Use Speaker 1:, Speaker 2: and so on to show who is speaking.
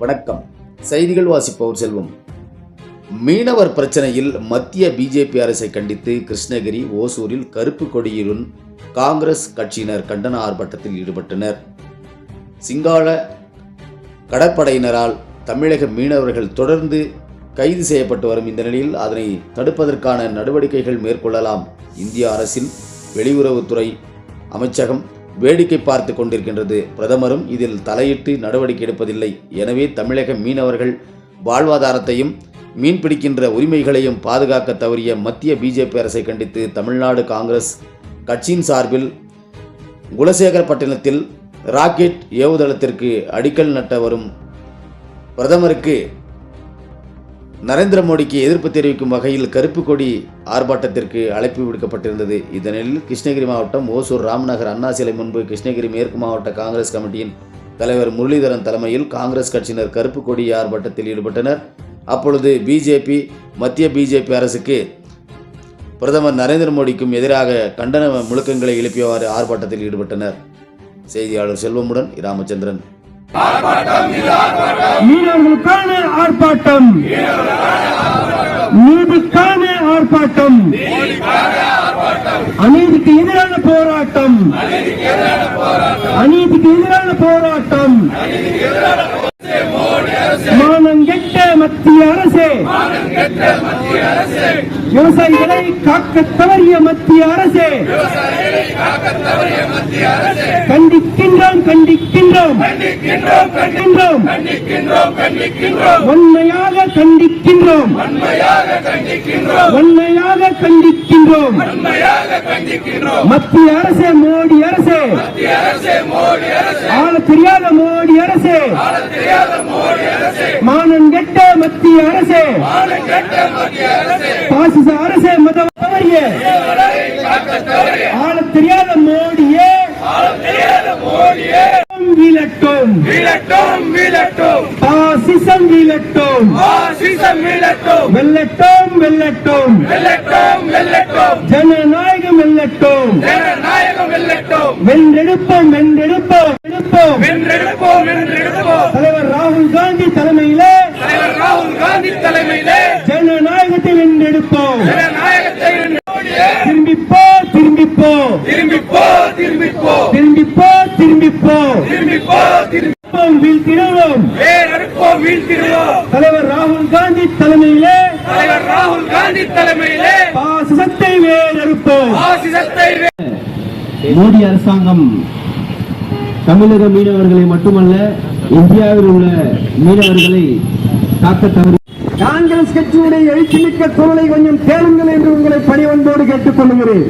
Speaker 1: வணக்கம். செய்திகள் வாசிப்பவர் செல்வம். மீனவர் பிரச்சனையில் மத்திய பிஜேபி அரசை கண்டித்து கிருஷ்ணகிரி ஓசூரில் கருப்பு கொடியுடன் காங்கிரஸ் கட்சியினர் கண்டன ஆர்ப்பாட்டத்தில் ஈடுபட்டனர். சிங்கால கடற்படையினரால் தமிழக மீனவர்கள் தொடர்ந்து கைது செய்யப்பட்டு வரும் இந்த நிலையில் அதனை தடுப்பதற்கான நடவடிக்கைகள் மேற்கொள்ளலாம். இந்திய அரசின் வெளியுறவுத்துறை அமைச்சகம் வேடிக்கை பார்த்து கொண்டிருக்கின்றது. பிரதமரும் இதில் தலையிட்டு நடவடிக்கை எடுப்பதில்லை. எனவே தமிழக மீனவர்கள் வாழ்வாதாரத்தையும் மீன்பிடிக்கின்ற உரிமைகளையும் பாதுகாக்க தவறிய மத்திய பிஜேபி அரசை கண்டித்து தமிழ்நாடு காங்கிரஸ் கட்சியின் சார்பில் குலசேகரப்பட்டினத்தில் ராக்கெட் ஏவுதளத்திற்கு அடிக்கல் நட்ட வரும் பிரதமருக்கு நரேந்திர மோடிக்கு எதிர்ப்பு தெரிவிக்கும் வகையில் கருப்பு கொடி ஆர்ப்பாட்டத்திற்கு அழைப்பு விடுக்கப்பட்டிருந்தது. இதனில் கிருஷ்ணகிரி மாவட்டம் ஓசூர் ராம்நகர் அண்ணா சிலை முன்பு கிருஷ்ணகிரி மேற்கு மாவட்ட காங்கிரஸ் கமிட்டியின் தலைவர் முரளிதரன் தலைமையில் காங்கிரஸ் கட்சியினர் கருப்பு கொடி ஆர்ப்பாட்டத்தில் ஈடுபட்டனர். அப்பொழுது பிஜேபி மத்திய பிஜேபி அரசுக்கு பிரதமர் நரேந்திர மோடிக்கும் எதிராக கண்டன முழக்கங்களை எழுப்பியவாறு ஆர்ப்பாட்டத்தில் ஈடுபட்டனர். செய்தியாளர் செல்வமுடன் ராமச்சந்திரன்
Speaker 2: மீனவர்களுக்கான ஆர்ப்பாட்டம். நீதிக்கான ஆர்ப்பாட்டம். அநீதிக்கு எதிரான போராட்டம். அநீதிக்கு எதிரான போராட்டம். மானம் கெட்ட மத்திய அரசே. விவசாயிகளை காக்க தவறிய மத்திய அரசே. கண்டிக்கின்றோம் கண்டிக்கின்றோம். கண்டிக்கின்றோம் உண்மையாக கண்டிக்கின்றோம். உண்மையாக கண்டிக்கின்றோம். மத்திய அரசே மோடி அரசே. ஆள தெரியாத மோடி அரசே. மானம் கெட்ட மத்திய அரசே. பாசிச அரசே மத தவறிய ஆள தெரியாத வீழட்டும்
Speaker 3: வீழட்டும் வீழட்டும்
Speaker 2: பாசிசம் வீழட்டும்
Speaker 3: ஆசிசம் வீழட்டும்
Speaker 2: வெல்லட்டும் வெல்லட்டும்.
Speaker 3: வெல்லட்டும் வெல்லட்டும்.
Speaker 2: ஜனநாயகம் வெல்லட்டும்.
Speaker 3: ஜனநாயகம் வெல்லட்டும்.
Speaker 2: வென்றெடுப்போம் வென்றெடுப்போம். எடுப்போம்
Speaker 3: வென்றெடுப்போம் வென்றெடுப்போம்.
Speaker 2: தலைவர் ராகுல் காந்தி தலைமையிலே
Speaker 3: தலைவர் ராகுல் காந்தி தலைமையிலே
Speaker 2: ஜனநாயகத்தை வென்றெடுப்போம்.
Speaker 3: ஜனநாயகத்தை
Speaker 2: திரும்பிப்போ
Speaker 3: திரும்பி
Speaker 2: வீழ்த்திடுவோம். தலைவர் ராகுல் காந்தி தலைமையிலே
Speaker 3: தலைவர் ராகுல் காந்தி தலைமையிலே
Speaker 2: பாசிசத்தை வேறறுப்போம்.
Speaker 4: மோடி அரசாங்கம் தமிழக மீனவர்களை மட்டுமல்ல இந்தியாவில் உள்ள மீனவர்களை காக்க தவறி
Speaker 2: காங்கிரஸ் கட்சியுடைய எழுச்சிமிக்க குரலை கொஞ்சம் கேளுங்கள் என்று உங்களை பணிவன்போடு கேட்டுக் கொள்கிறேன்